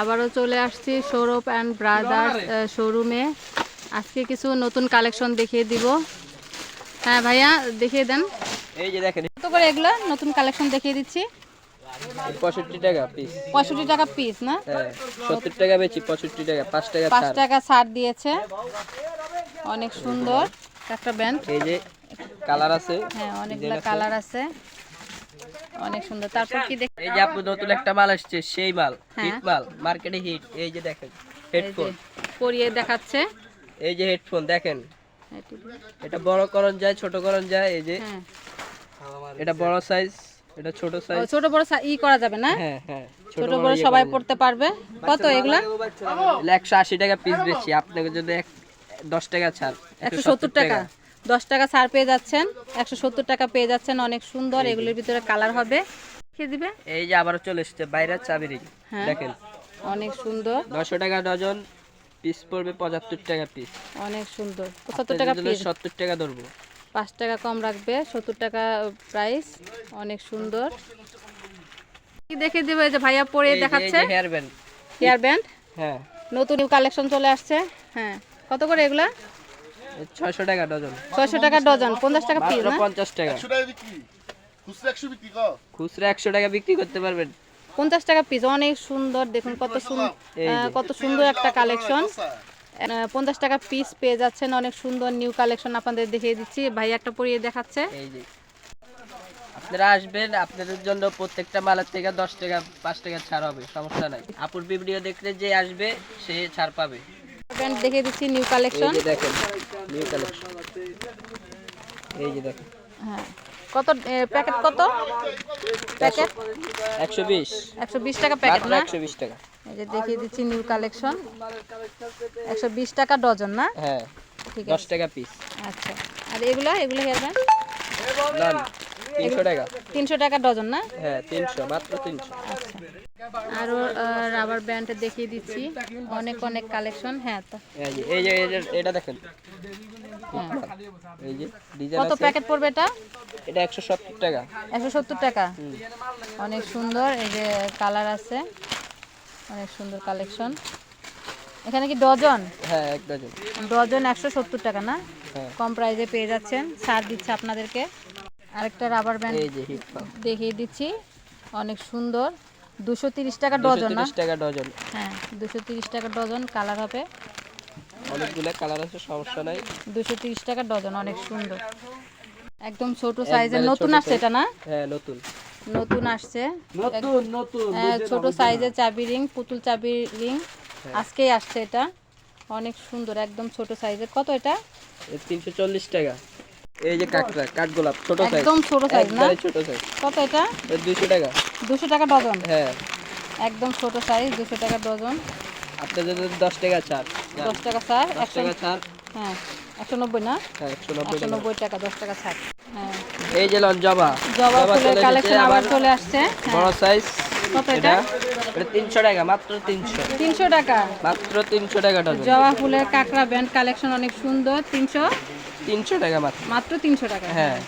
আবারও চলে আসছি সৌরভ অ্যান্ড ব্রাদার্স শোরুমে আজকে কিছু নতুন কালেকশন দেখিয়ে দিব। হ্যাঁ ভাইয়া দেখিয়ে দেন। এই যে দেখেন কত করে এগুলো? নতুন কালেকশন দেখিয়ে দিচ্ছি। পঁয়ষট্টি টাকা পিস পঁয়ষট্টি টাকা পিস না? হ্যাঁ সত্তর টাকা বেচি পঁয়ষট্টি টাকা পাঁচ টাকা পাঁচ টাকা ছাড় দিয়েছে। অনেক সুন্দর একটা ব্যান্ড এই যে কালার আছে হ্যাঁ অনেকগুলো কালার আছে। অনেক সুন্দর। তারপর কি এই যে আপু নতুন একটা মাল আসছে সেই মাল হ্যাঁ। হিট মাল মার্কেটে হিট এই যে দেখেন হেডফোন পরিয়ে দেখাচ্ছে। এই যে হেডফোন দেখেন। এটা। বড় করণ যায় ছোট করণ যায় এই যে। হ্যাঁ। এটা বড় সাইজ এটা ছোট সাইজ ছোট বড় ই করা যাবে না? হ্যাঁ হ্যাঁ ছোট বড় সবাই পড়তে পারবে। কত এগুলা? একশো আশি টাকা পিস বেশি আপনাকে যদি এক দশ টাকা ছাড় একশো সত্তর টাকা। দশ টাকা ছাড় পেয়ে যাচ্ছেন একশো সত্তর টাকা পেয়ে যাচ্ছেন অনেক সুন্দর এগুলোর ভিতরে কালার হবে। খেয়ে দিবে? এই যে আবারও চলে এসছে বাইরের চাবি ring। হ্যাঁ। দেখেন। অনেক সুন্দর। নশো টাকা ডজন পিস পড়বে পঁচাত্তর টাকা পিস অনেক সুন্দর। সত্তর টাকা পিস সত্তর টাকা ধরবো। পাঁচ টাকা কম রাখবে সত্তর টাকা প্রাইস অনেক সুন্দর। কি দেখে দেবো যে ভাইয়া পরে দেখাচ্ছে? হেয়ার ব্যান্ড হেয়ার ব্যান্ড হ্যাঁ। নতুন কালেকশন চলে আসছে। হ্যাঁ। কত করে এগুলা? ছয়শো টাকা ডজন। ছয়শো টাকা ডজন পঞ্চাশ টাকা পিস না? পঞ্চাশ টাকা। খুচরা একশো টাকা বিক্রি করতে পারবেন। পঞ্চাশ টাকা পিস অনেক সুন্দর দেখুন কত সুন্দর কত সুন্দর একটা কালেকশন পঞ্চাশ টাকা পিস পেয়ে যাচ্ছেন অনেক সুন্দর নিউ কালেকশন আপনাদের দেখিয়ে দিচ্ছি। ভাই একটা পরিয়ে দেখাচ্ছে। আপনারা আসবেন আপনাদের জন্য প্রত্যেকটা মালের থেকে দশ টাকা পাঁচ টাকা ছাড় হবে সমস্যা নাই। আপুর ভিডিও দেখলে যে আসবে সে ছাড় পাবে। দেখিয়ে দিচ্ছি নিউ কালেকশন দেখেন। নিউ কালেকশন এই যে দেখো। হ্যাঁ। কত প্যাকেট কত? প্যাকেট? একশো বিশ। একশো বিশ টাকা প্যাকেট না? একশো বিশ টাকা। এই যে দেখিয়ে দিচ্ছি নিউ কালেকশন একশো বিশ টাকা ডজন না? হ্যাঁ। ঠিক আছে। টাকা পিস আচ্ছা। আর এগুলো? এগুলা হেয়ার ব্যান্ড তিনশো টাকা। তিনশো টাকা ডজন না? হ্যাঁ তিনশো মাত্র তিনশো। আচ্ছা। আরও রাবার ব্যান্ড দেখিয়ে দিচ্ছি। অনেক অনেক কালেকশন হ্যাঁ তা। এই যে এই যে এটা দেখেন। এই যে ডিজাইন কত প্যাকেট পড়বে এটা? এটা একশো সত্তর টাকা। একশো সত্তর টাকা? অনেক সুন্দর। এই যে কালার আছে। অনেক সুন্দর কালেকশন এখানে কি ডজন? হ্যাঁ এক ডজন। ডজন একশো সত্তর টাকা না? হ্যাঁ। কম প্রাইসে পেয়ে যাচ্ছেন। ছাড় দিচ্ছে আপনাদেরকে। আরেকটা রাবার ব্যান্ড দেখিয়ে দিচ্ছি। অনেক সুন্দর। দুশো তিরিশ টাকা ডজন না? টাকা ডজন হ্যাঁ দুশো তিরিশ টাকা ডজন কালার হবে। অনেকগুলো কালার আছে সমস্যা নাই। দুশো তিরিশ টাকা ডজন অনেক সুন্দর। একদম ছোট সাইজের নতুন আসছে এটা না? হ্যাঁ নতুন। নতুন আসছে। নতুন নতুন হ্যাঁ, ছোট সাইজের চাবি রিং পুতুল চাবি রিং আজকেই আসছে এটা। অনেক সুন্দর একদম ছোট সাইজের কত এটা? তিনশো চল্লিশ টাকা। এই যে কাকড়া কাঠগোলাপ ছোট সাইজ একদম ছোট সাইজ না? ছোট সাইজ কত এটা? দুইশো টাকা। দুশো টাকা ডজন? হ্যাঁ। একদম ছোট সাইজ দুশো টাকা ডজন। আপনাদের জন্য দশ টাকা ছাড়। দশ টাকা স্যার দশ একশো টাকা ছাড়। হ্যাঁ একশো নব্বই না? হ্যাঁ একশো নব্বই একশো টাকা নব্বই টাকা দশ টাকা ছাড়। হ্যাঁ। এই যে লন জবা। জবা ফুলের কালেকশন আবার চলে আসছে। হ্যাঁ। বড় সাইজ কত এটা? এটা? এটা তিনশো টাকা মাত্র তিনশো। তিনশো টাকা। মাত্র তিনশো টাকা ডজন। জবা ফুলের কাঁকড়া ব্যান্ড কালেকশন অনেক সুন্দর তিনশো। তিনশো টাকা মাত্র। মাত্র তিনশো টাকা হ্যাঁ।